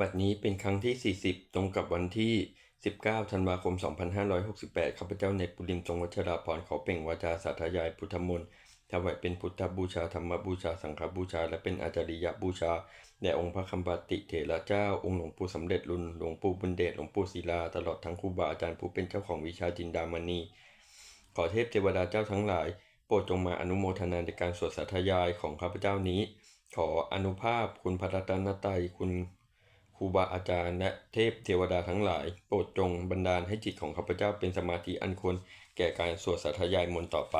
บัดนี้เป็นครั้งที่ 40 ตรงกับวันที่ 19 ธันวาคม 2568 ข้าพเจ้าในปุริมทรงวัชราพรขอเปล่งวาจาสาธยายพุทธมนต์ถวายเป็นพุทธบูชาธรรมบูชาสังฆบูชา และเป็นอาจาริยบูชาแด่องค์พระคัมภติเถระเจ้า องค์หลวงปู่สำเร็จรุนหลวงปู่บุญเดชหลวงปู่ศิลา ตลอดทั้งครูบาอาจารย์ผู้เป็นเจ้าของวิชาจินดามณี ขอเทพเทวดาเจ้าทั้งหลาย โปรดจงมาอนุโมทนาในการสวดสาธยายของข้าพเจ้านี้ ขออนุภาพคุณพระรัตนตรัยคุณ รูบาอาจารย์และเทพเทวดาทั้งหลาย โปรดจงบันดาลให้จิตของข้าพเจ้าเป็นสมาธิอันควรแก่การสวดสาธยายมนต์ต่อไป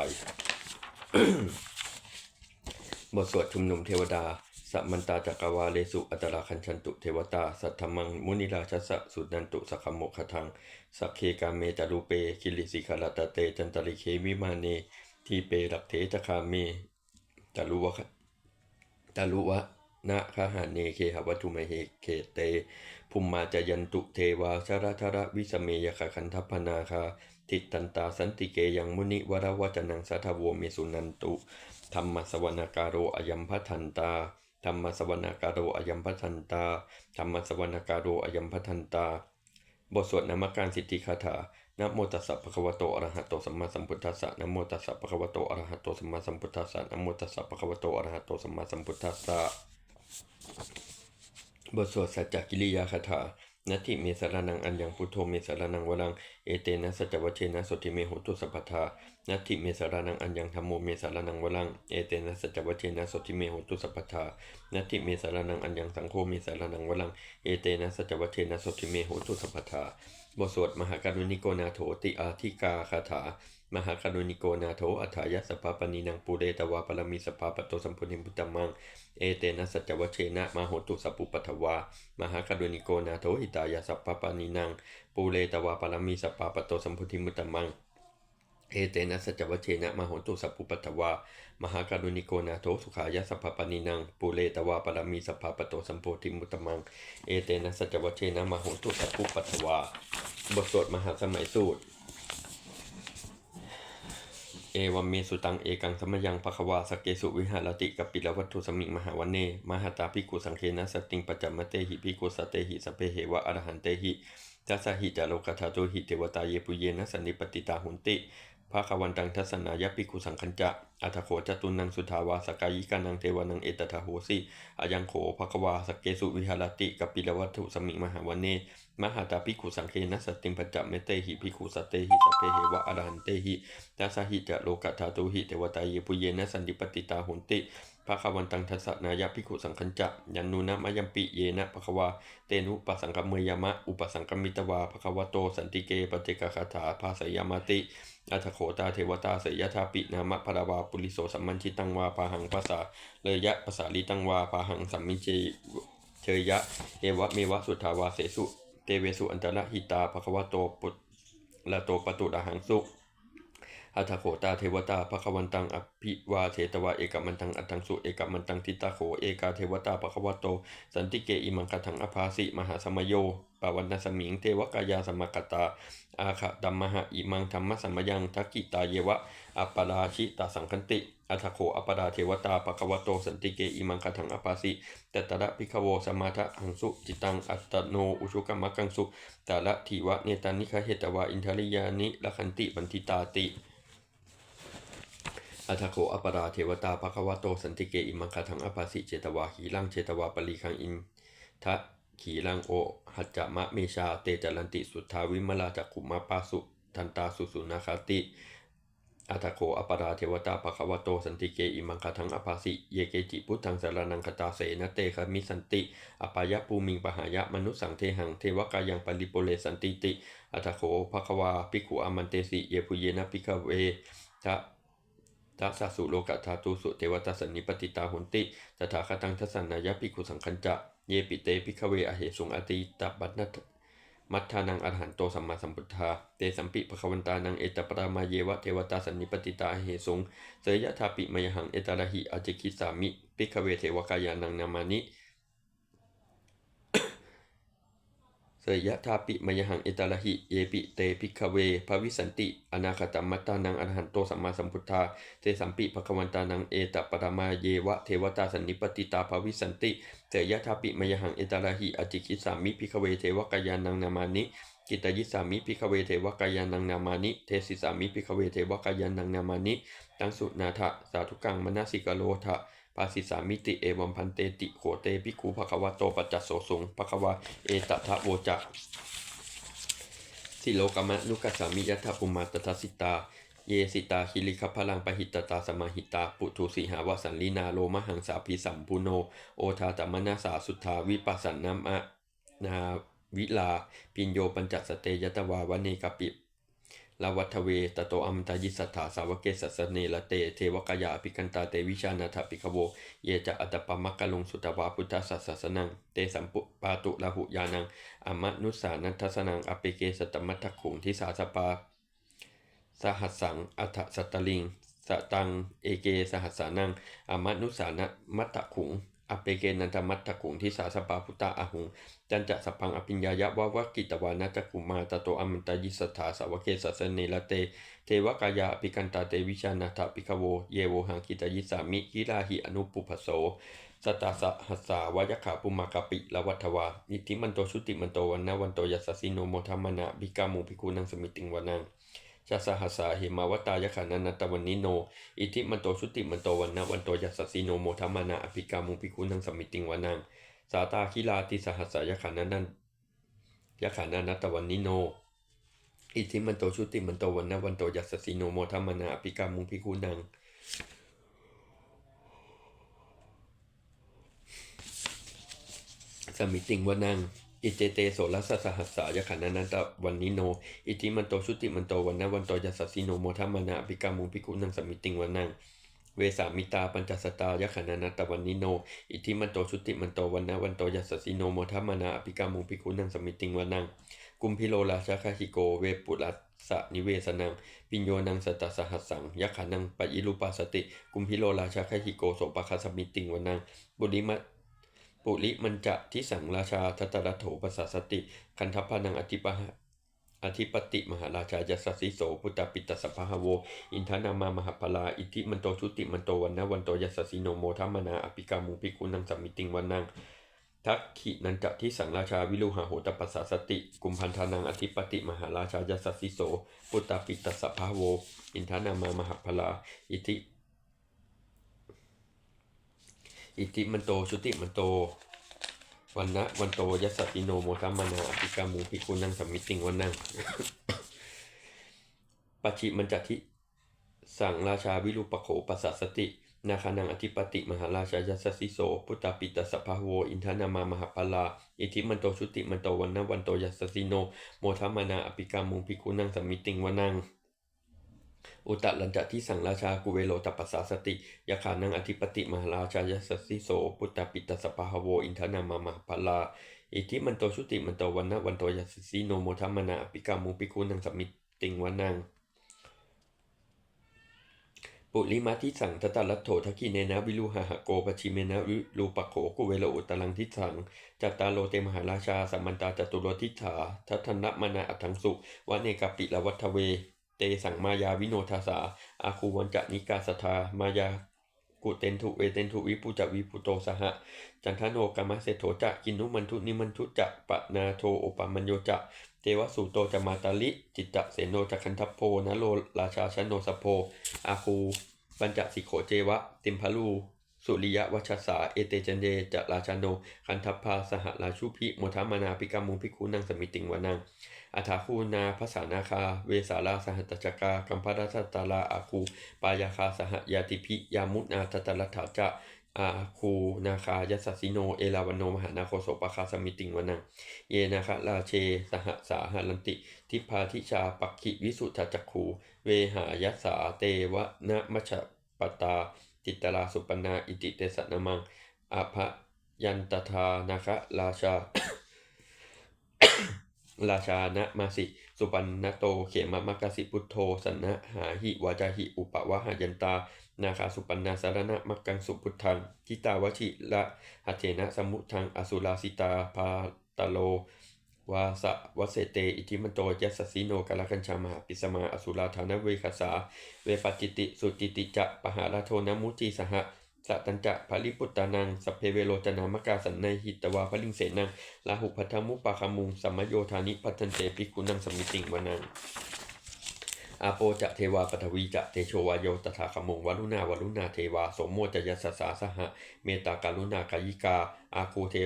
บทสวดชุมนุมเทวดาสัมมันตาจักรวาเลสุอัตราคัญชันตุเทวตา สัทธมัง มุนิราชสะสุนันตุสักขโมคทัง สักเคกาเมจารุเปคิริสิขารตเต จันตริเควิมาเน ทีเปรักเทจคาเมจารุวะจารุวะ นะคหาเนเคหวัตุมเหเคเตภูมิมาจยันตุเทวาชระชระวิสเมยคคันทัพนาคาทิตันตาสันติเกยังมุนิวรวัจนังสัทโวเมสุนันตุธรรมสวนาการโรอยัมพัทันตาธรรมสวนาการโรอยัมพัทันตาธรรมสวนาการโรอยัมพัทันตา บทสวดนามการสิทธิคาถานะโมตัสสะภะคะวะโตอะระหะโตสัมมาสัมพุทธัสสะนะโมตัสสะภะคะวะโตอะระหะโตสัมมาสัมพุทธัสสะนะโมตัสสะภะคะวะโตอะระหะโตสัมมาสัมพุทธัสสะ บทสวดสัจจกิริยาคาถานัตถิเมสารนังอัญญังพุทโธเมสารนังวรังเอเตนะสัจวัชเชนะสติเมหุตุสัพพทานัตถิเมสารนังอัญญังธรรมโมเมสารนังวรังเอเตนะสัจวัชเชนะสติเมหุตุสัพพทานัตถิเมสารนังอัญญังสังโฆเมสารนังวรังเอเตนะสัจวัชเชนะสติเมหุตุสัพพทา บทสวดมหาการุณิโกนาโถติอาธิกาคาถา มหาการุณิโกนาโถอัฏฐายสภาปนินังปูเรตวาปรมีสภาปโตสัมพุนิมุตตมัง เอเตนะสัจวเชนะมาโหตุสัพปุปัทวา มหาการุณิโกนาโถหิตายาสัพปานินังปูเรตวาปรมีสภาปโตสัมพุทิมุตตมัง เอเตนะสัจวัชเชนะมาโหตุสัพปุปัทวามหาการุณิโกนาโถสุขายะสัพพปานินังปูเรตวาปรมีสภาปโตสัมโพธิมุตมังเอเตนะสัจวัชเชนะมาโหตุสัพปุปัทวาบทสวดมหาสมัยสูตรเอวัมเมสุตังเอกังสมยังภควาสกเกสุวิหารติกัปปิลวัตถุสมิงมหาวันเนมหาตาภิกุสังเคนะสติงปัจจมเตหิภิกุสเตหิสเพเหวะอรหันเตหิทัสหิจาโลกธาโตหิเทวตาเยปุเยนะสันนิปติตาหุนติ ภาควันตังทัศนายะภิกขุสังคัญจะอัตโขจตุนังสุทาวาสกายิกานังเทวานังเอตถาโหสิอายังโขภควาสกเกสุวิหารติกัปปิลวัตถุสมิมหาวันเนมหาตาภิขุสังเคนะสติงปัจจเมเตหิภิขุสเตหิสเพเหวะอรหันเตหิทัสหิจะโลกธาตุหิเทวตาเยปุเยนะสันติปติตาหุนติภาควันตังทัสนายะภิขุสังคัญจะยันนูนะมยัมปิเยนะภควาเตนุปสังกมเมยามะอุปสังกมิตวาภควโตสันติเกปเจกคาถาภาสยามติ อัตโขตาเทวตาเสยยธาปินามะพราวาปุริโสสัมมันชิตังวาปาหังภาษาเลยยะภาษาลิตังวาปาหังสัมมิเจเชยยะ เอวะเมวะสุทาวาเสสุเตเวสุอันตระหิตาภควโตปุตละโตปตุระหังสุอัตถโขตาเทวตาภควันตังอภิวาเทตวาเอกมันตังอัตังสุเอกมันตังทิตาโขเอกาเทวตาภควโต สันติเกอิมังคถังอภาสิมหาสมโย วันนสมิงเทวกายาสมกตาอาขะดัมมหะอิมังธรรมสัมยังทักกิตาเยวะอัปปราชิตาสังคันติอัตโขอัปปราเทวตาภควโตสันติเกอิมังคถังอภาสิตตระพิขโวสมาทะหังสุจิตังอัตโนอุชุกรรมกังสุตาละทีวะเนตานิคเหตวาอินทริยานิละคันติบันทิตาติอัทโขอปราเทวตาภควโตสันติเกอิมังคถังอภาสิเจตวาขีลังเจตวาปรีคังอินทะ ขีลังโอ หัจจะมะเมชาเตจรันติสุทธาวิมลาจักขุมะปาสุทันตาสุสุนาคาติอัทโขอปราเทวตาภควโตสันติเกอิมังคถังอภาสิเยเกจิพุทธังสารนังคตาเสนเตคมิสันติ อปายะปูมิงปหายะมนุสังเทหังเทวกายังปริโปเลสันติติอัทโขภควาภิกขุอามันเตสิเยปุเยนะภิกขเวทะทัสสะสุโลกธาตุสุเทวตัสสนิปติตาหุนติตถาคตังทัสสนายะปิกุสังคัญจะ เยปิเตปิขเวอเหสุงอติตบัตนัทมัทธานังอรหันโตสัมมาสัมพุทธา เตสัมปิปะคะวันตานังเอตปรามาเยวะเทวตาสันนิปติตาเหสุงเสยยะทาปิมยหังเอตระหิอเจคิสามิปิขเวเทวกายานังนามานิเสยยะทาปิมยหังเอตาลหิเยปิเตพิกเวภวิสันติ อนาคตมัตตานังอรหันโตสัมมาสัมพุทธา เตสัมปิภควันตานังเอตปรมาเยวะเทวตาสันนิปติตาภวิสันติ เสยยะทาปิมยหังเอตาลหิอจิกิสามิพิกขเวเทวกายานังนามานิกิตยิสามิพิกเวเทวกายานังนามานิเทสิสามิพิกเวเทวกายานังนามานิตังสุนาทะสาธุกังมนาสิกโลทะปาสิสามิติเอวัมพันเตติโขเตปิคูภควะโตปัจจโสสุงภควะเอตทะโวจักสิโลกามะนุกัสสามิยัตถปุมาตทัสสิตา เยสิตาคิริคพลังปหิตตาสมาหิตา ปุถุสีหาวสันลินาโลมหังสาภิสัมปุโน โอทาตมนาสาสุทธาวิปัสสนามะนาวิลา ปิญโยปัญจสเตยตวาวเนกปิลาวัทเวตโตอัมตายิสัทธาสาวเกสัสเนละเต เทวกายาปิกันตาเตวิชานาถปิกโว เยจะอัตปมักกะลงสุตวาพุทธสัสสนัง เตสัมปุปาตุลาหุยานังอมนุสานัทสนังอเปเกสตมัทถขุงทิสาสปา สหัสสัง อัฏฐสัตตลิง สตัง เอเก สหัสสานัง อมนุสานะมัตตขุงอเปเกนันทมัตตขุงทิสาสปาพุตตาอาหุง จันจะสพังอภิญญายะวะวะกิตวานะจักขุมาตโตอมันตายิสถาสาวเกสัสเนละเต เทวกายาอภิกันตาเตวิชานาถปิกโว เยโวหังกิตยิสามิกิลาหิอนุปุพโสสตาสหัสสาวยขาปุมากปิละวัทวานิติมันโตชุติมันโตวันนะวันโตยัสสิโนโมทัมมนะบิกามูภิกุนังสมิติงวานัง ชาสหัสาหิมาวตายขานันตวันนิโน อิทิมันโตชุติมันโตวันนะวันโตยัสสสิโนโมทัมมานะอภิกามุภิกุนังสมิติงวานัง สาตาคิลาติสหัสายขานันนันยขานันตวันนิโน อิทิมันโตชุติมันโตวันนะวันโตยัสสสิโนโมทัมมานะอภิกามุภิกุนังสมิติงวนัง อิเจเตโสรัสสหัสสายขันนันตะวันนิโน อิทิมันโตชุติมันโตวันนะวันโตยัสสิโนโมทัมมานะอภิกามุภิกุนังสมิติงวันนังเวสามิตาปัญจสตายขันนันตวันนิโน อิทิมันโตชุติมันโตวันนะวันโตยัสสิโนโมทัมมานะอภิกามุภิกุนังสมิติงวันนังกุมพิโลราชาคาหิโกเวปุรัสสะนิเวสนัง ปิญโยนังสตสหัสสังยขานังปะยิรูปัสสติ กุมพิโลราชาคาหิโกโสปะคาสมิติงวันังบุริมะ ปุริมันจะทิสังราชาทัตตรัโถปสสสติ คันทพนังอธิปะอธิปติมหาราชายัสสิโสพุตตปิตตสภาโว อินทนามามหาพลา อิทิมันโตชุติมันโตวันนะวันโตยัสสิโนโมทัมนาอภิกามุภิกุนังสัมมิติงวันนังทักขินันจะทิสังราชาวิลุหาโหตปัสสสติ กุมพันธานังอธิปติมหาราชายัสสิโสพุตตปิตตสภาโว อินทนามามหาพลา อิทิ อิทิมันโตชุติมันโตวันนะวันโตยัสสติโนโมทัมมานาอภิกามูภิกุนังสัมมิติงวันนังปัจฉิมันจะทิสั่งราชาวิรุปโขปัสสสตินาคานังอธิปติมหาราชายัสสิโสพุตตาปิตสภาโวอินทนามามหาปลาอิทิมันโตชุติมันโตวันนะวันโตยัสสิโนโมทัมมานาอภิกามูภิกุนังสัมมิติงวันนัง อุตตะลันจะที่สั่งราชากุเวโลตปัสสาสติยาขานังอธิปติมหาราชายัสสิโสพุตตปิตสปาหโวอินทนามามหาปลาอิทิมันโตชุติมันโตวันนะวันโตยัสสสิโนโมทัมมนาอภิกามูภิกุนังสัมมิติงวันังปุริมาทิสังทตรัตโถทกิเนนะวิลุหะหะโกปชิเมนะวิรูปะโขกุเวโลอุตลังทิสังจัตตาโลเตมหาราชาสัมมันตาจตุโรทิฐาทัทนะมนาอัตถังสุวะเนกปิละวัฏเว เตสังมายาวิโนทาสาอาคูวันจะนิกาสทามายากุเตนทุเวเตนทุวิปุจวิปุโตสหะจันทโนกามเสโถจะกินุมันทุนิมันทุจะปะนาโทโอปามัญโยจะเทวสุโตจะมาตาลิ จิตตะเสโนจะคันทัพโพนโลราชาชนโนสโพอาคูปัญจสิโขเจวะ ติมพลูสุริยวัชสาเอเตจันเดจะราชาโนคันทัพพาสหราชุพิโมทัมานาปิกามุภิกขุนังสมิติงวานัง อัฐาคูนาภาษานาคา เวสาลาสหัตจักากัมพดัสตาลาอาคู ปายาคาสหยาติพิยามุตนาตตลัฏฐาจะอาคูนาคายัสสิโน เอลาวันโนมหานาโคโสปคาสมิติงวานัง เยนาคราเช สหสาหารันติ ทิพาทิชาปักขิวิสุทธจักขู เวหายสาเตวะนะมชปตา จิตตราสุปนาอิติเตสนมังอภยันตทานาคราชา ราชานะมาสิ สุปันนโต เขมะมะกสิพุทโธสนะหาหิวาจาหิ อุปวะหายันตา นาคาสุปันนาสารณะมักกังสุพุทธังทิตาวชิละหัเถนะสมุทัง อสุราสิตาพาตโล วาสะวะเสเต อิทิมันโตยัสสสิโนกาลกัญชามหาปิสมา อสุราธานเวคสา เวปจิติ สุติติจะปหาราโทนมุจีสหะ สัตตัญจะภริปุตตานังสัพเพเวโรจนามกาสันในหิตวาพลิงเสนังลาหุพัทธมุปปาคามุงสัมมโยธานิพัทันเตปิกุนังสมิติงวนังอาโปจะเทวาปฐวีจะเตโชวายโยตถาคมงวรุณาวรุณาเทวาสมโมจยัสสาสหะเมตาการุณากายิกา อาคูเท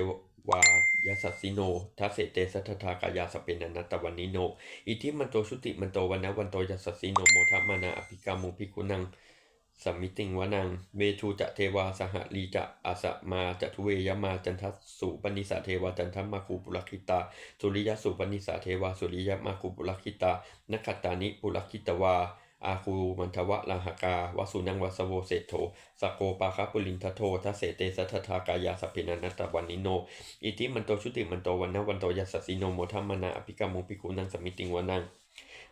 วายสัสสิโนทัสเสเตสัทธากายาสเปนันตวันนิโน อิทิมันโตชุติมันโตวันนวันโตยัสสสิโนโมทัมมานาอภิกามุภิกุนัง สัมมิติงวนังเวทูจะเทวาสหลีจะอาสมาจะทุเวยมาจันทสุปนิสาเทวาจันทมาคูปุรคิตา สุริยสุปนิสาเทวาสุริยมาคูปุรคิตานักขตานิปุรคิตวา อาคูมันทวะลาหกาวสุนังวสโวเศโธสกโกปาคาปุลินทโททัสเสเตสัทธากายาสพเพนันตวันนิโน อิทิมันโตชุติมันโตวันนวันโตยัสสิโนโมทัมมนาอภิกามุภิกุนังสมิติงวนัง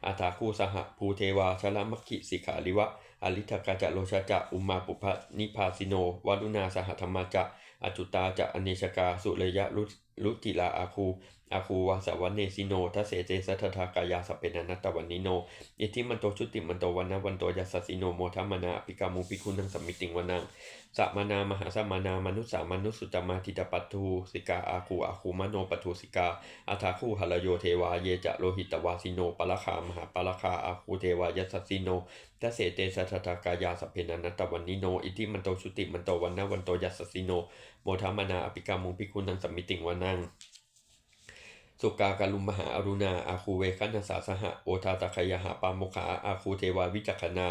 อาถาคูสหภูเทวาชลมัคคิสิขาลิวะ อลิทกาจะโลชาจะอุมาปุพะนิพาสิโนวัลุนาสหธรรมาจะอจุตาจะอเนชกาสุเลยะลุลุติลาอาคู อาคูวาสวันเนสิโนทัสเสเจสัทธากายาสเพนันตวันนิโน อิทิมันโตชุติมันโตวันนะวันโตยัสสิโนโมทัมนาอภิกามุภิกุนังสมิติงวนังสัมมนามหาสัมมนามนุสสามนุสสุตมาทิตปัตทูสิกาอาคูอาคูมโนปัทูสิกาอาทาคูหลโยเทวาเยจะโลหิตวาสิโนปะละคามหาปะละคาอาคูเทวายัสสิโนทัสเสเตสัทธากายาสเพนันตวันนิโน อิทิมันโตชุติมันโตวันนะวันโตยัสสิโนโมทัมนาอภิกามุภิกุนังสมิติงวนัง สุกาการุมมหาอรุณา อาคูเวคันสาสหะโอทาตะคยหาปาโมขา อาคูเทวาวิจักขณา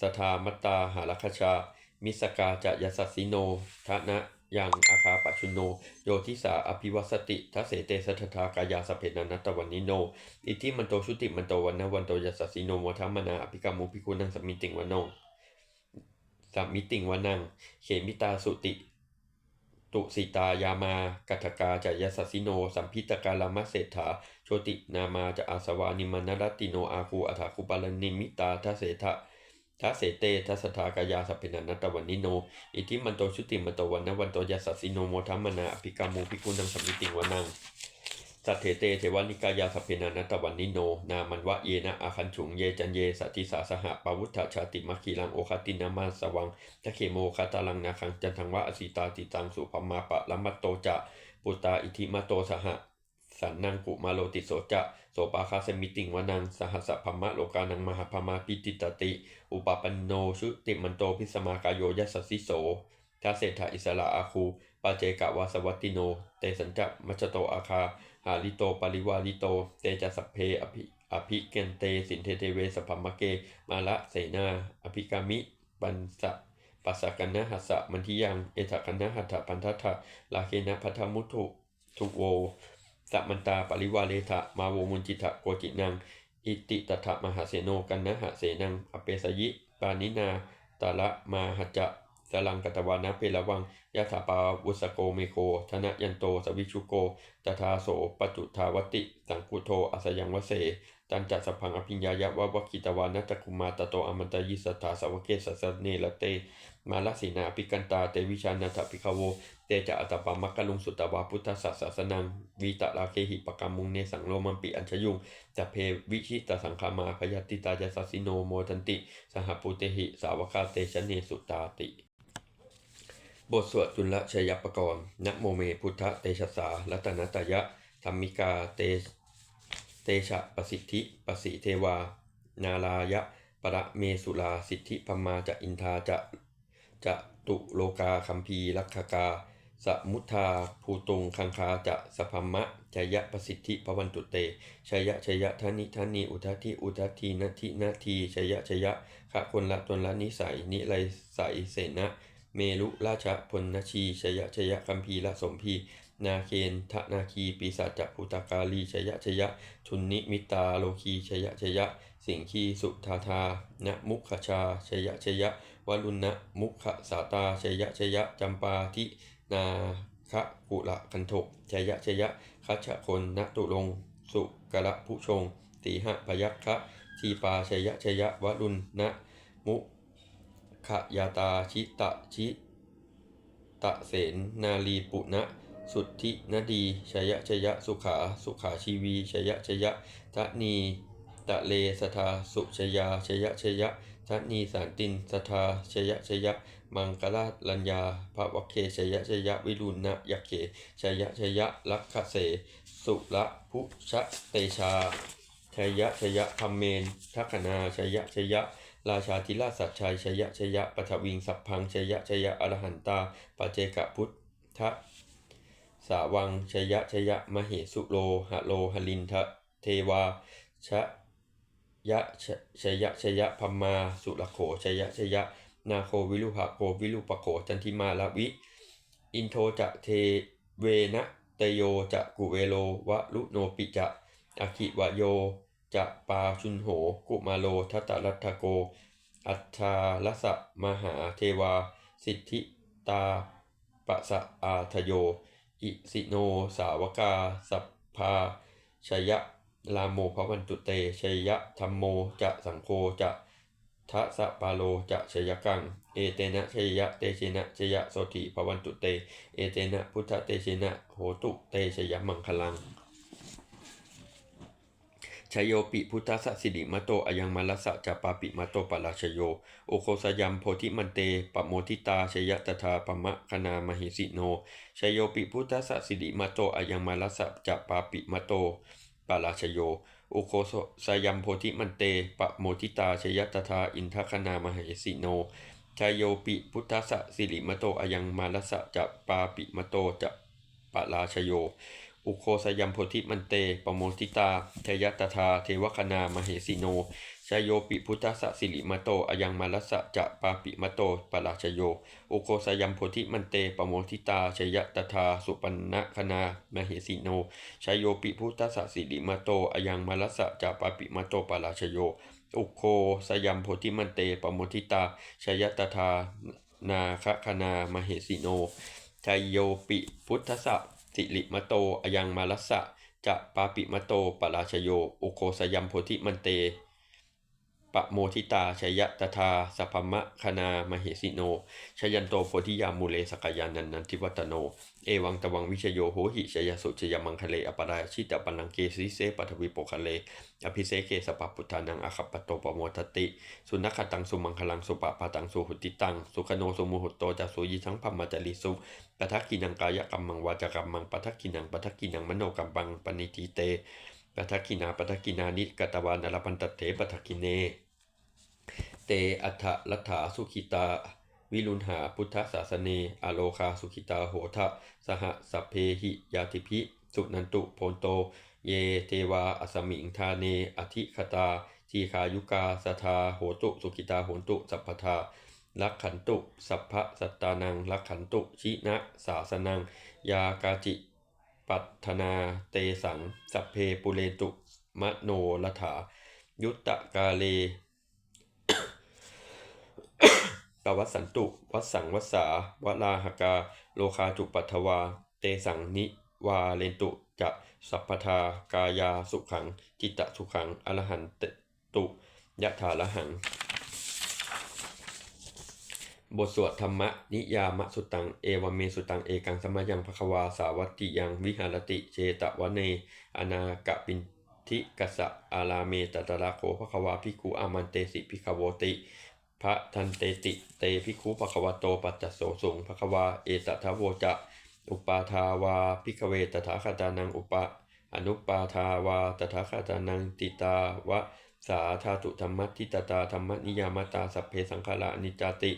สทามัตตาหาลคชา มิสกาจะยสัสสิโนทะนะยังอาคาปัชุโน โยทิสาอภิวัสติทัเสเตสัทธากายาสเพนันตวันนิโน อิทิมันโตชุติมันโตวันนวันโตยัสสิโนโมทัมมนาอภิกามุภิกุนังสมมิติงวันโนสัมมิติงวันังเขมิตาสุติ ตุสิตายามากัตกาจายสัสสิโน สัมพิตกาลามะเศรษฐา โชตินามาจะอาสวานิมานรติโนอาคูอัฐาคุปาลนิมิตาทัเสทะทัเสเตทัสทากายาสพเพนันตวันนิโน อิทิมันโตชุติมันโตวันนวันโตยสสสิโนโมทัมมนาอภิกามูภิกุณังสมมิติงวนัง สัตเถเตเทวานิกายาสเพนันตวันนิโน นามันวะเยนะอาคันฉุงเยจันเยสัติสาสหปาวุธชาติมัคคีลังโอคตินามาสวังทะเขโมคาตาลังนาคังจันทังวะอสีตาติตังสุภมาปะลัมมัตโตจะปุตตาอิทิมาโตสหะสันนังกุมาโลติโสจะโสปาคาเสมิติงวนังสหัสพมะโลกานังมหาพมาปิติตติ อุปปันโนชุติมันโตพิสมากายโยยัสสิโสทัสเศธาอิสระอาคูปาเจกะวาสวัตติโน เตสัญจะมัชโตอาคา หาลิโตปาริวาลิโต เตจะสัพเพอภิอภิเกนเต สินเทเทเวสพพมมะเก มาละเสนา อภิกามิ ปันสะปัสสะกันนะหัสสะมันทิยัง เอถกันนะหัตถะปันทัตถะลาเคนะพัทธมุทุทุโวสัมมันตาปริวาเลทะมาโวมุนจิตะโกจินัง อิติตถะมหาเสโนกันนะหะเสนัง อเปสยิ ปานินาตาละมาหัจจะ สลังกตวานะเพลวังยะถาปาวุสโกเมโคธนะยันโตสวิชุโกตถาโสปจุทาวติ สังกุโทอสยังวเสตันจัสสพังอภิญญายะวะวะกิตวานัตคุมาตโตอมันตยิสตาสาวเกสสเนละเต มาลสีนาอภิกันตาเตวิชานัตภิกขโว เตจะอัตตปามักกะลุงสุตวาพุทธศาสนังวีตะลาเคหิปกรรมุงเนสังโลมัมปิอัญชยุงจะเพวิชิตสังคามาพยติตายาสัสสิโนโมทันติ สหปุเตหิสาวกาเตชะเนสุตาติ บทสวดจุลชยปกรณ์นะโมเมพุทธเตชะสารัตนตยะธรรมิกาเตเตชะประสิทธิประสิเทวา นาลายะประเมสุลาสิทธิพมมาจะอินทาจะจะตุโลกาคัมภีลักขกา สมุทธาภูตุงคังคาจะสพมมะจยะประสิทธิพวันตุเตชยะชยะทานิทานีอุทัติอุทัทีนาทินาทีชยะชยะขะคนละตนละนิสัยนิไลใสเสนะ เมลุราชพลนชีชยะชยะคัมภีละสมพีนาเคนทะนาคีปีศาจภูตากาลีชยะชยะ ชุนนิมิตาโลคีชยะชยะ สิงคีสุทาทานะมุขชาชยะชยะวรุณะมุขสาตาชยะชยะจำปาทินาคะกุละคันโทชยะชยะคัชคนนตุลง สุกระผู้ชงตีหะพยัคคะทีปาชยะชยะวรุณนะมุ ขยาตาชิตะชิตะเสนนาลีปุณะสุทธินดีชยชยะสุขาสุขาชีวีชยชยะทะนีตะเลสทาสุชยาชยชยะทะนีสานตินสทาชยชยะ มังกลาลัญญาภวเคชยชยะวิรุณนะยะเขชยะชยะลักขเส สุระพุชะเตชาชยะชยะธรรมเมนทัคนาชยะชยะ ราชาธิราชสัจชัยชยชยะปัทวิงสัพพังชยะชยะอรหันตาปเจกพุทธสาวังชยะชยะมเหสุโลหะโลหลินทะเทวาชะยะชชยชยะพัมมาสุรโขชยะชยะนาโควิลุหะโควิลุปโขจันทิมาลวิ อินโทจะเทเวนะเตโยจะกุเวโลวะลุโนปิจะอคิวะโย จะปาชุนโห กุมาโลทัตตรัตโก อัฏฐาลสะมหาเทวา สิทธิตาปะสะอาทโย อิสิโนสาวกา สัพพาชยะลาโมภวันตุเตชยะธรรมโมจะสังโฆจะทะสะปาโลจะชยกัง เอเตนะชยะเตชนะชยะโสติภวันตุเต เอเตนะพุทธเตชนะโหตุเตชยมังคลัง ชโยปิพุทธสสิริมโตอยังมลสะจะปาปิมโตปราชโย โอโคสยัมโพธิมันเตปโมทิตาชยตถาปมะคณามหิสิโนชโยปิพุทธสสิริมโตอยังมลสะจะปาปิมโตปราชโย โอโคสยัมโพธิมันเตปโมทิตาชยตถาอินทคณามหิสิโนชายโยปิพุทธสสิริมโตอยังมลสะจะปาปิมโตจะปราชโย อุโคสยัมโพธิมันเตปโมทิตาเชยตถาเทวคณามเหสิโนชายโยปิพุทธสสิริมโตอายังมาลสะจะปาปิมโตปราชโย อุโคสยัมโพธิมันเตปโมทิตาชยตถาสุปันนะคณามเหสิโนชายโยปิพุทธสสิริมโตอายังมาลสะจะปาปิมโตปราชโย อุโคสยัมโพธิมันเตปโมทิตาชยตถานาคคณามเหสิโนชยโยปิพุทธส สิริมโตอยังมาลัสสะจะปาปิมโตปราชโย อุโคสยัมโพธิมันเต ปะโมทิตาชยตถาสัพมะคณามเหสิโนชยันโตโพธิยามูเลสกยานันนันทิวัตโน เอวังตวังวิชโยโหหิชยสุชยมังคเลอปราชิตปันังเกสิเสปัทวิโปคะเล อภิเสเกสปะพุทานังอาคัปปโตปโมทติ สุนัขตังสุมังคลังสุปะปะตังสุหุติตัง สุขโนสุมุหุตโตจะสุยิทั้งพัมมาจาริสุปทักกินังกายกรรมังวาจากรรมังปทักกินังปทักกินังมโนกรรมังปณิทิเต ปทักกินาปทักกินานิกตวานรพันตเถปทักกิเน เตอัฏฐลัทธาสุขิตา วิรุณหาพุทธศาสเนอโลคาสุขิตาโหทะสหสัพเพหิยาติพิสุนันตุโพนโต เยเทวาอสมิงทาเน อธิคตาทีคายุกาสทาโหตุ สุขิตาโหตุ สัพพทาลักขันตุ สัพพะสัตตานังลักขันตุ ชินะ สาสนัง ยากาจิ ปัตนาเตสัง สัพเพปุเรตุมโนลถา ยุตตะกาเลปวัสันตุ วัสังวัสาวลาหกา โลคาจุปัทวา เตสังนิวาเลนตุจะสัพพทากายาสุขัง จิตตะสุขังอรหันตุยะถาละหัง บทสวดธรรมนิยามะสุตัง เอวเมสุตัง เอกังสมยังภควาสาวัตติยังวิหารติเจตวเน อนากะปินทิกสะอาลาเมตตระโคภควาภิกขุอามันเตสิภิกขโวติพระทันเตติเตภิกขุภควโตปัจจโสสุงภควาเอตทะโวจะอุปาทาวาภิกเวตถาคตานังอุปะอนุปาทาวาตถาคตานังติตาวะสาธาตุธรรมทิตตาธรรมนิยามตาสัพเพสังขารานิจติ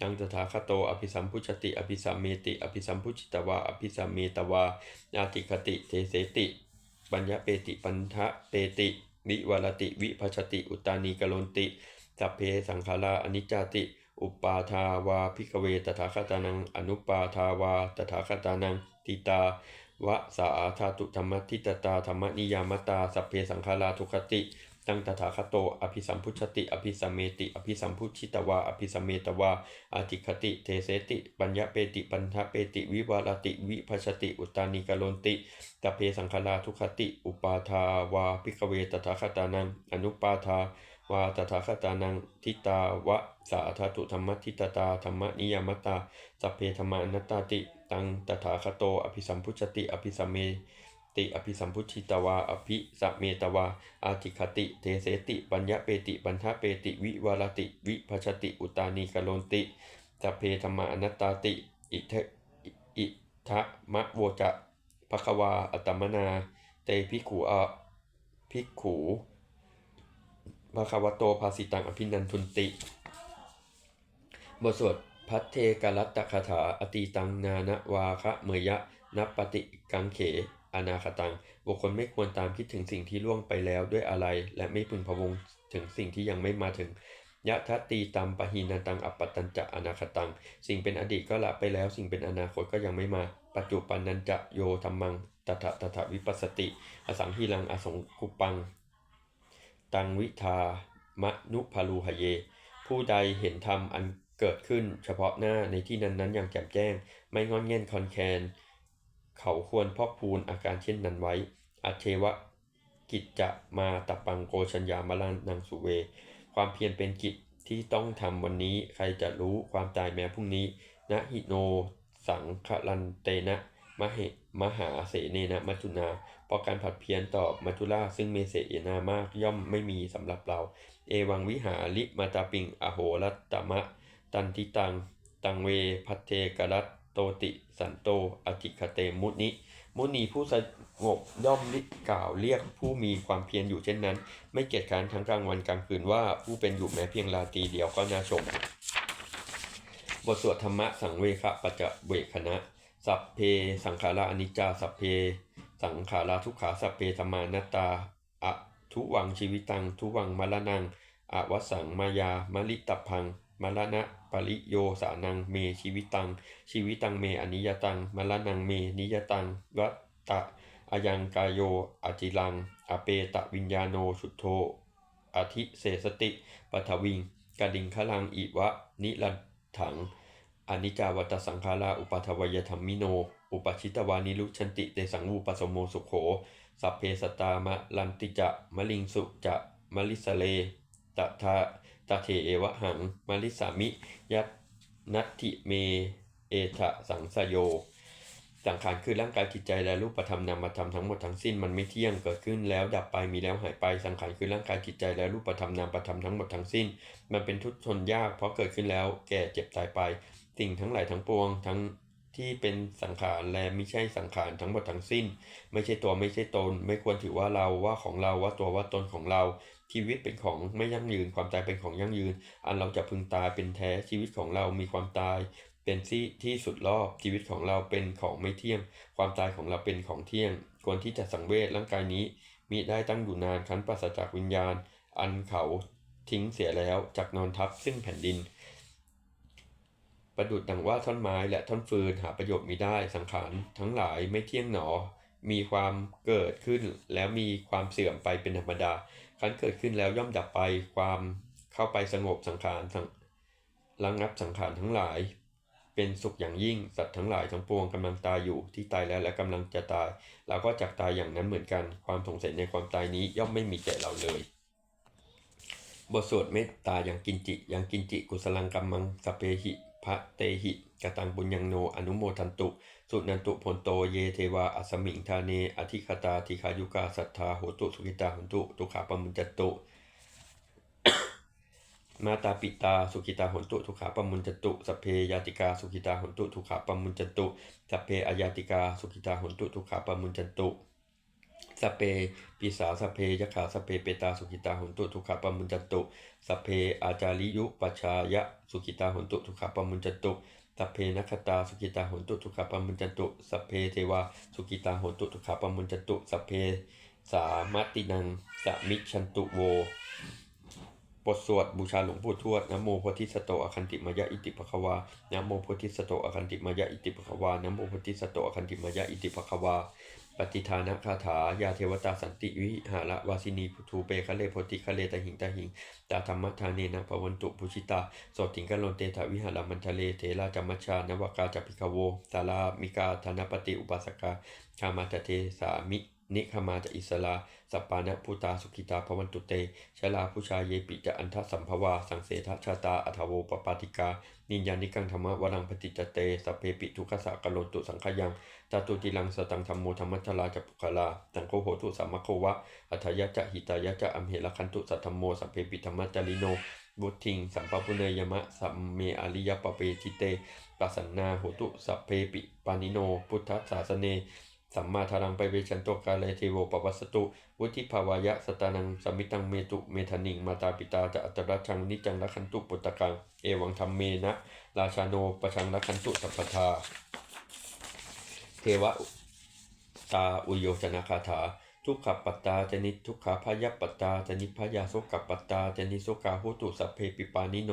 ยังตถาคโตอภิสัมพุชติ อภิสัมเมติ อภิสัมพุชิตวา อภิสัมเมตวาอาติคติเทเสติปัญญาเปติปันทะเปติ วิวรติวิภัชติ อุตานีกลนติสัพเพสังขาราอนิจจติ อุปาทาวาพิกเวตถาคตานัง อนุปาทาวาตถาคตานังติตาวะสาธาตุธรรมทิตตาธรรมนิยามตาสัพเพสังขาราทุคติ ตั้งตถาคโต อภิสัมพุชติ อภิสัมเมติ อภิสัมพุชิตวา อภิสัมเมตวาอาติคติ เทเสติ ปัญญาเปติ ปันทะเปติ วิวารติ วิภัชติ อุตานีกลนติตเพสังขาราทุคติ อุปาทาวาพิกเวตถาคตานัง อนุปาทาวาตถาคตานัง ทิตาวะสาธาตุธรรมทิตตาธรรมนิยามตาสัพเพธรรมานัตตาติ ตังตถาคโต อภิสัมพุชติ อภิสัมเม ติอภิสัมพุชิตวาอภิสัมเมตวาอาติคติเทเสติปัญญเปติปัญทเปติวิวารติ วิภชติอุตานีกโลนติสัพเพธรรมานัตตาติ อิทอิทะมะโวจะภควาอัตมนา เตภิขุอะภิขุภควโตภาสิตังอภินันทุนติ บทสวดพัทเทกรัตตคาถาอตีตังนานวาคะเมยะนัปปฏิกังเข อนาคตัง บุคคลไม่ควรตามคิดถึงสิ่งที่ล่วงไปแล้วด้วยอะไร และไม่พึงพะวงถึงสิ่งที่ยังไม่มาถึงยะทัตตีตัมปะหินันตังอัปปตันจะอนาคตัง สิ่งเป็นอดีตก็ละไปแล้ว สิ่งเป็นอนาคตก็ยังไม่มา ปัจจุปันนันจะโยธรรมังตถะตถะวิปัสสติ อสังหิลังอสงคุปัง ตังวิทามะนุภาลูหเย ผู้ใดเห็นธรรมอันเกิดขึ้นเฉพาะหน้าในที่นั้นๆอย่างแจ่มแจ้ง ไม่งอนเง่นคอนแคน เขาควรพอกพูนอาการเช่นนั้นไว้ อเชวะกิจจะมาตปังโกชัญญามลังนังสุเว ความเพียรเป็นกิจที่ต้องทำวันนี้ใครจะรู้ความตายแม้พรุ่งนี้นะหิโนสังคลันเตนะมะเหมหาเสเนนะมัจจุนาเพราะการผัดเพี้ยนต่อมัจจุราซึ่งเมเสเอนามากย่อมไม่มีสำหรับเรา เอวังวิหาลิมาตาปิง อโหรัตตมะ ตันทิตัง ตังเวพัเทกรัต โตติสันโตอติคเตมุนิมุนีผู้สงบย่อมกล่าวเรียกผู้มีความเพียรอยู่เช่นนั้น ไม่เกียจคร้านทั้งกลางวันกลางคืนว่าผู้เป็นอยู่แม้เพียงราตรีเดียวก็น่าชม บทสวดธรรมะสังเวคะปัจจเวคณะ สัพเพสังขาราอนิจจาสัพเพ สังขาราทุกขาสัพเพธรรมานัตตาอะทุวังชีวิตัง ทุวังมรณังอวสังมายามลิตพัง มรณะปริโยสานังเมชีวิตัง ชีวิตังเมอนิยตังมรณังเมนิยตังวัตตะอายังกายโยอจิลัง อเปตะวิญญาโนชุโธอธิเสสติปัทวิงกดิงคลังอิวะ นิรันถังอนิจจาวัตสังขาราอุปัทวยธรรมิโน อุปชิตวานิลุชันติเตสังวูปสมโมสุโข สัพเพสตตามะลันติจะมะลิงสุจะมะลิสเลตทา ตาเทเอวะหังมะลิสามิ ยัตนัตถิเม เอทะสังสโย สังขารคือร่างกายจิตใจและรูปธรรมนามธรรมทั้งหมดทั้งสิ้นมันไม่เที่ยงเกิดขึ้นแล้วดับไปมีแล้วหายไปสังขารคือร่างกายจิตใจและรูปธรรมนามธรรมทั้งหมดทั้งสิ้น มันเป็นทุกข์ทนยากเพราะเกิดขึ้นแล้วแก่เจ็บตายไป สิ่งทั้งหลายทั้งปวงทั้งที่เป็นสังขารและไม่ใช่สังขารทั้งหมดทั้งสิ้น ไม่ใช่ตัวไม่ใช่ตน ไม่ควรถือว่าเราว่าของเราว่าตัวว่าตนของเรา ชีวิตเป็นของไม่ยั่งยืน ความตายเป็นของยั่งยืน อันเราจะพึงตายเป็นแท้ชีวิตของเรามีความตายเป็นที่ที่สุดรอบชีวิตของเราเป็นของไม่เที่ยง ความตายของเราเป็นของเที่ยง ควรที่จะสังเวชร่างกายนี้มิได้ตั้งอยู่นานคันปราศจากวิญญาณ อันเขาทิ้งเสียแล้วจากนอนทับซึ่งแผ่นดิน ประดุดดังว่าท่อนไม้และท่อนฟืนหาประโยชน์มิได้สังขารทั้งหลายไม่เที่ยงหนอ มีความเกิดขึ้นแล้วมีความเสื่อมไปเป็นธรรมดา คันเกิดขึ้นแล้วย่อมดับไปความเข้าไปสงบสังขารสังระงับสังขารทั้งหลาย เป็นสุขอย่างยิ่งสัตว์ทั้งหลายทั้งปวงกำลังตายอยู่ที่ตายแล้วและกำลังจะตาย เราก็จักตายอย่างนั้นเหมือนกัน ความสงสัยในความตายนี้ย่อมไม่มีแก่เราเลย บทสวดเมตตาอย่างกินจิอยังกินจิกุสลังกัมมังสเปหิพระเตหิกตังบุญยังโนอนุโมทันตุ สุนันตุพลโตเยเทวาอัสมิงทาเนอธิคตาทิคายุกาสัทธาโหตุสุกิตาหุนตุตุขาปมุญจตุมาตาปิตาสุขิตาหนตุทุขาปมุญจตุสเพยาติกาสุขิตาหนตุทุขาปมุญจตุสเพอายาติกาสุขิตาหนตุทุขาปมุญจตุสเพปิสาสเพยขาสเพเปตาสุขิตาหนตุทุขาปมุญจตุสเพอาจาริยุปัชชายะสุขิตาหนตุทุขาปมุญจตุ สัพเพนัคตาสุกิตาหนตุทุขาปมุญจตุสัพเพเทวาสุกิตาหนตุทุขาปมุญจตุสัพเพสามัตินังสมิชันตุโวบทสวดบูชาหลวงปู่ทวดนะโมโพธิสโตอคันติมยะอิติปะคะวานะโมโพธิสโตอคันติมยะอิติปะคะวานะโมโพธิสโตอคันติมยะอิติปะคะวา ปฏิทานะคาถายาเทวตาสันติวิหารวาสินีพุทูเปคะเลโพธิคะเลตะหิงตะหิงตาธรรมทาเนนะภวันตุปุชิตาโสติงกันลนเตถาวิหารมันทะเลเทราจัมมัชชานวกาจัปิกาโวสารามิกาธนปฏิอุปัสกาคามาตเทสามินิคมาจะอิสลา สัปปานะภูตาสุขิตาภวันตุเตชลาผู้ชายเยปิจะอันทสัมภวา สังเสทชาตาอัทโวปปาติกา นิยานิกังธรรมะวรังปฏิจเตสเพปิทุกขสะกโลตุสังขยังจตุติลังสตังธรรมโมธรรมัทลาจปุคลาสังโฆโหตุสัมมโควะอัทยะจะหิตายะจะอัมเหละคันตุสัทธรรมโมสัพเพปิธรรมจาริโนบุตทิงสัมปปุเนยมะสัมเมอริยปเปทิเตปัสสันนาโหตุสัพเพปิปานิโน พุทธศาสเน สัมมาทารังไปเวชันโตกาเลเทโวปวัสสตุ วุธิภาวายะสตานังสมิตังเมตุเมธานิงมาตาปิตาจะอัตระชังนิจังละคันตุปุตตะกัง เอวังธรรมเมนะ ราชาโนปชังละคันตุสัพพทา เทวะตาอุโยชนะคาถา ทุกขปัตตาจนิทุกขาพยปัตตาจนิพยาโสกปัตตาจนิโสกาหุตุสัพเพปิปานิโน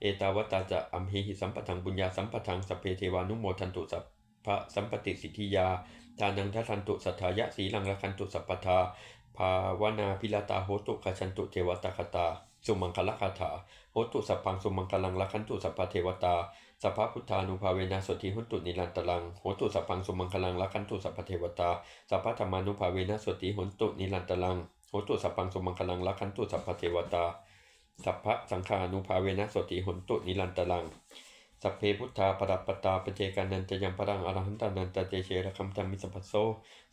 เอตาวตาจะอัมเหหิสัมปทังบุญญาสัมปทังสัพเพเทวานุโมทันตุสัพพะสัมปติสิทธิยา ทานังทัทันตุสัทธายะสีลังละคันตุสัพพทาภาวนาพิลาตาโหตุขชันตุเทวตาคตา สุมังคลคาถาโหตุสัพพังสุมังคลังละคันตุสัพพเทวตาสัพพะพุทธานุภาเวนะสติหุนตุนิรันตลังโหตุสัพพังสุมังคลังละคันตุสัพพเทวตาสัพพะธรรมานุภาเวนะสติหุนตุนิรันตลังโหตุสัพพังสุมังคลังละคันตุสัพพเทวตาสัพพะสังฆานุภาเวนะสติหุนตุนิรันตลัง สัพเพพุทธาปรัปปตาปเจกานันจะยังพรังอรหันตานันตเจเชระคัมตัมมิสัพพโส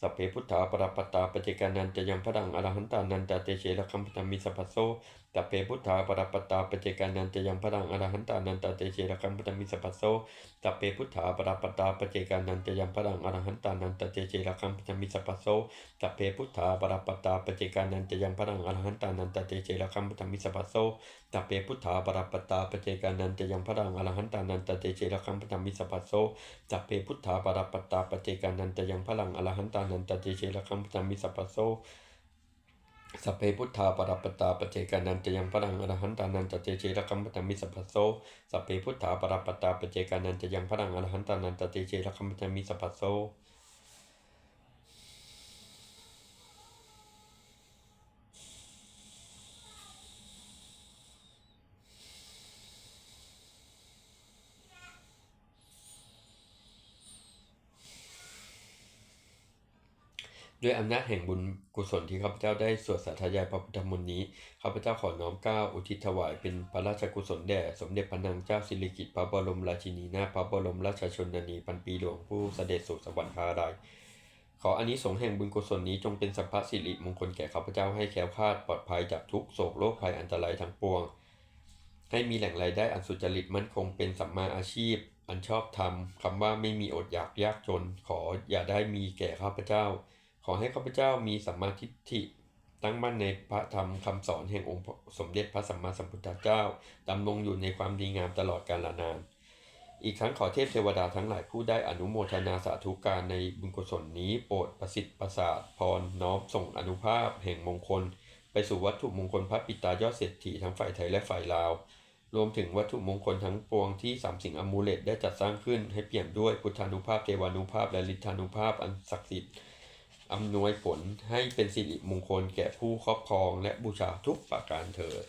สัพเพพุทธาปรัปปตาปเจกานันจะยังพรังอรหันตานันตเจเชระคัมตัมมิสัพพโส สัพเพพุทธาปรปตาปเจกานันจะยังพรังอรหันตานันตเตเชระคัมตัมมิสัพพโสสัพเพพุทธาปรปตาปเจกานันจะยังพรังอรหันตานันตเตเชระคัมตัมมิสัพพโสสัพเพพุทธาปรปตาปเจกานันจะยังพรังอรหันตานันตเตเชระคัมตัมมิสัพพโสสัพเพพุทธาปรปตาปเจกานันจะยังพรังอรหันตานันตเตเชระคัมตัมมิสัพพโสสัพเพพุทธาปรปตาปเจกานันจะยังพลังอรหันตานันตเตเชระคัมตัมมิสัพพโส สัพเพพุทธาปรัปตาปเจกานันจะยังพลังอรหันตานันจะเจเจระคัมตัตมิสัพพโสสัพเพพุทธาปรัปตาปเจกานันจะยังพลังอรหันตานันจะเจเจระคัมตัตมิสัพพโส ด้วยอำนาจแห่งบุญกุศลที่ข้าพเจ้าได้สวดสาธยายพระพุทธมนต์นี้ข้าพเจ้าขอน้อมก้าอุทิศถวายเป็นพระราชกุศลแด่สมเด็จพระนางเจ้าสิริกิติ์พระบรมราชินีนาถพระบรมราชชนนีพันปีหลวงผู้เสด็จสู่สวรรคาลัยขออานิสงส์แห่งบุญกุศลนี้จงเป็นสัพพะสิริมงคลแก่ข้าพเจ้าให้แคล้วคลาดปลอดภัยจากทุกโศกโรคภัยอันตรายทั้งปวง ให้มีแหล่งรายได้อันสุจริตมั่นคงเป็นสัมมาอาชีพ อันชอบธรรมคำว่าไม่มีอดอยากยากจน ขออย่าได้มีแก่ข้าพเจ้า อให้ข้าพเจ้ามีสัมมาทิฏฐิตั้งมั่นในพระธรรมคำสอนแห่งองค์สมเด็จพระสัมมาสัมพุทธเจ้าดำรงอยู่ในความดีงามตลอดกาลนาน อีกทั้งขอเทพเทวดาทั้งหลายผู้ได้อนุโมทนาสาธุการในบุญกุศลนี้โปรดประสิทธิ์ประสาทพรน้อมส่งอนุภาพแห่งมงคล ไปสู่วัตถุมงคลพระปิตายอดเศรษฐีทั้งฝ่ายไทยและฝ่ายลาว รวมถึงวัตถุมงคลทั้งปวงที่สามสิ่งอมูเลตได้จัดสร้างขึ้นให้เปี่ยมด้วยพุทธานุภาพเทวานุภาพและฤทธานุภาพอันศักดิ์สิทธิ์ อำนวยผลให้เป็นสิริมงคลแก่ผู้ครอบครองและบูชาทุกประการเถิด